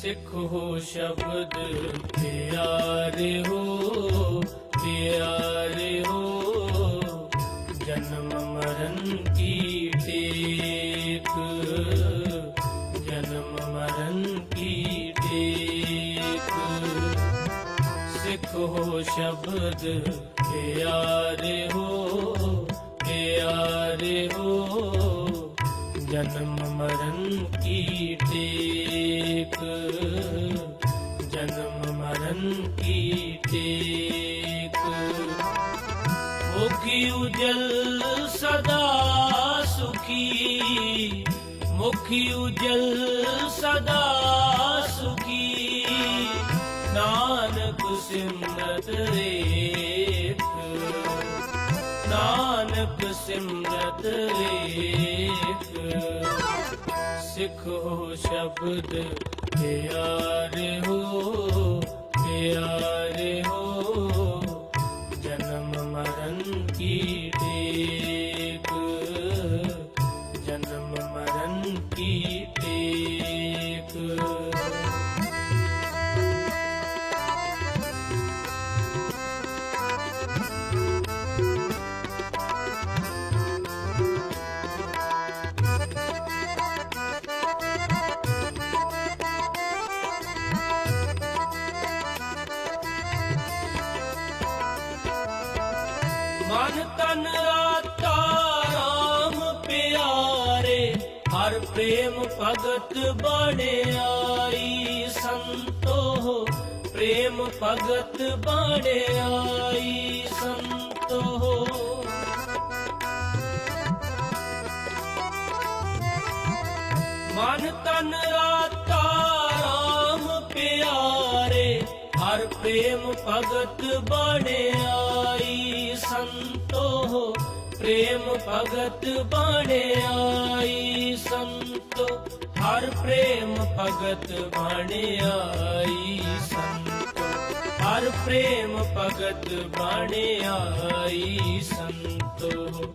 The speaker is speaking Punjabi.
ਸਿੱਖ ਹੋ ਸ਼ਬਦ ਪਿਆਰੇ ਹੋ ਪਿਆਰੇ ਹੋ। ਜਨਮ ਮਰਨ ਕੀ ਟੇਕ, ਜਨਮ ਮਰਨ ਕੀ ਟੇਕ। ਸਿੱਖ ਹੋ ਸ਼ਬਦ ਪਿਆਰੇ ਹੋ ਪਿਆਰੇ ਹੋ। ਜਨਮ ਮਰਨ ਕੀ ਟੇਕ ਜਨਮ ਮਰਨ ਕੀ ਟੇਕ ਮੁਖੀ ਉਜਲ ਸਦਾ ਸੁਖੀ ਮੁਖੀ ਉਜਲ ਸਦਾ ਸੁਖੀ ਨਾਨਕ ਸਿਮਰਤ ਰੇਖ ਨਾਨਕ ਸਿਮਰਤ ਰੇਖ ਸਿੱਖੋ ਸ਼ਬਦ ਪਿਆਰੇ ਹੋ ਪਿਆਰੇ ਹੋ। ਜਨਮ ਮਰਨ ਕੀ ਮਨ ਤਨ ਰਾਤਾ ਰਾਮ ਪਿਆਰੇ, ਹਰ ਪ੍ਰੇਮ ਭਗਤ ਬਣਾਈ ਸੰਤੋ। ਪ੍ਰੇਮ ਭਗਤ ਬਣਾਈ ਸੰਤੋ। ਮਨ ਤਨ ਰਾਤਾ ਰਾਮ ਪਿਆਰੇ, ਹਰ ਪ੍ਰੇਮ ਭਗਤ ਬਣਾਈ ਭਗਤ ਭਗਤ ਆਈ ਸੰਤੋ। ਹਰ ਪ੍ਰੇਮ ਭਗਤ ਬਣਾਈ ਸੰਤੋ। ਹਰ ਪ੍ਰੇਮ ਭਗਤ ਬਣਾਈ ਸੰਤੋ।